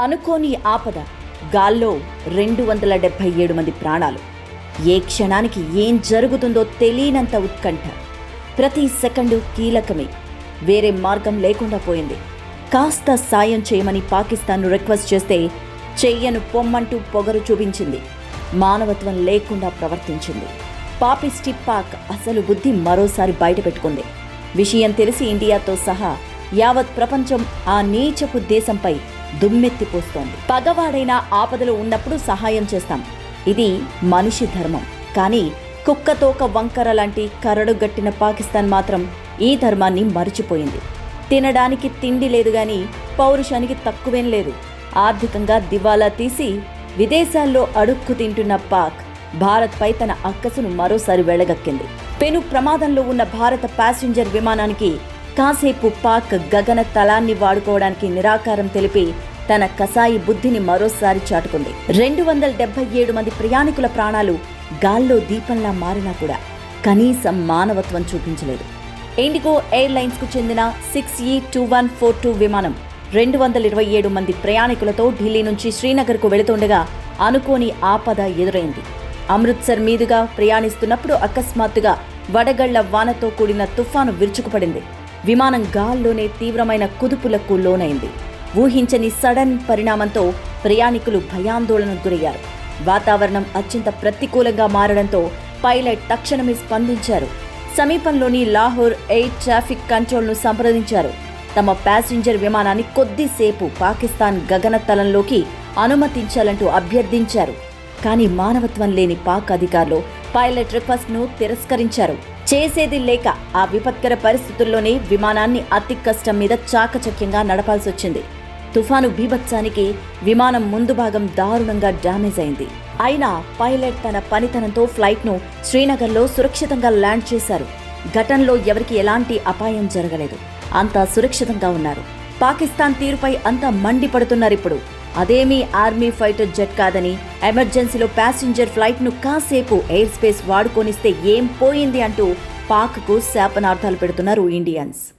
అనుకోని ఆపద గాల్లో రెండు వందల డెబ్భై ఏడు మంది ప్రాణాలు. ఏ క్షణానికి ఏం జరుగుతుందో తెలియనంత ఉత్కంఠ. ప్రతి సెకండు కీలకమే. వేరే మార్గం లేకుండా పోయింది. కాస్త సాయం చేయమని పాకిస్తాన్ను రిక్వెస్ట్ చేస్తే చెయ్యను పొమ్మంటూ పొగరు చూపించింది. మానవత్వం లేకుండా ప్రవర్తించింది. పాపిస్టి పాక్ అసలు బుద్ధి మరోసారి బయటపెట్టుకుంది విషయం తెలిసి ఇండియాతో సహా యావత్ ప్రపంచం ఆ నీచపు దేశంపై దుమ్మెత్తిపోస్తోంది. పగవాడైన ఆపదలో ఉన్నప్పుడు సహాయం చేస్తాం. ఇది మనిషి ధర్మం. కానీ కుక్కతోక వంకర లాంటి కరడుగట్టిన పాకిస్తాన్ మాత్రం ఈ ధర్మాన్ని మరిచిపోయింది. తినడానికి తిండి లేదు గాని పౌరుషానికి తక్కువేం లేదు. ఆర్థికంగా దివాలా తీసి విదేశాల్లో అడుక్కు తింటున్న పాక్ భారత్పై తన అక్కసును మరోసారి వెళ్ళగక్కింది. పెను ప్రమాదంలో ఉన్న భారత ప్యాసింజర్ విమానానికి కాసేపు పాక్ గగన తలాన్ని వాడుకోవడానికి నిరాకారం తెలిపి తన కసాయి బుద్ధిని మరోసారి చాటుకుంది. రెండు వందల డెబ్బై ఏడు మంది ప్రయాణికుల ప్రాణాలు గాల్లో దీపంలా మారినా కూడా కనీసం మానవత్వం చూపించలేదు. ఇండిగో ఎయిర్లైన్స్కు చెందిన సిక్స్ ఈ టూ వన్ ఫోర్ టూ విమానం రెండు వందల ఇరవై ఏడు మంది ప్రయాణికులతో ఢిల్లీ నుంచి శ్రీనగర్కు వెళుతుండగా అనుకోని ఆపద ఎదురైంది. అమృత్సర్ మీదుగా ప్రయాణిస్తున్నప్పుడు అకస్మాత్తుగా వడగళ్ళ వానతో కూడిన తుఫాను విరుచుకుపడింది. విమానం గాల్లోనే తీవ్రమైన కుదుపులకు లోనైంది. ఊహించని సడన్ పరిణామంతో ప్రయాణికులు భయాందోళనకు గురయ్యారు. వాతావరణం అత్యంత ప్రతికూలంగా మారడంతో పైలట్ తక్షణమే స్పందించారు. సమీపంలోని లాహోర్ ఎయిర్ ట్రాఫిక్ కంట్రోల్ను సంప్రదించారు. తమ ప్యాసింజర్ విమానాన్ని కొద్దిసేపు పాకిస్తాన్ గగనతలంలోకి అనుమతించాలంటూ అభ్యర్థించారు. కానీ మానవత్వం లేని పాక్ అధికారులు పైలట్ రిక్వెస్ట్ను తిరస్కరించారు. చేసేది లేక ఆ విపత్కర పరిస్థితుల్లోనే విమానాన్ని అతి కష్టం మీద చాకచక్యంగా నడపాల్సి వచ్చింది. తుఫాను బీభత్సానికి విమానం ముందు భాగం దారుణంగా డ్యామేజ్ అయింది. అయినా పైలట్ తన పనితనంతో ఫ్లైట్ను శ్రీనగర్లో సురక్షితంగా ల్యాండ్ చేశారు. ఘటనలో ఎవరికి ఎలాంటి అపాయం జరగలేదు. అంతా సురక్షితంగా ఉన్నారు. పాకిస్తాన్ తీరుపై అంతా మండిపడుతున్నారిప్పుడు అదేమీ ఆర్మీ ఫైటర్ జెట్ కాదని ఎమర్జెన్సీలో ప్యాసింజర్ ఫ్లైట్ను కాసేపు ఎయిర్ స్పేస్ వాడుకొనిస్తే ఏం పోయింది అంటూ పాక్కు శాపనార్థాలు పెడుతున్నారు ఇండియన్స్.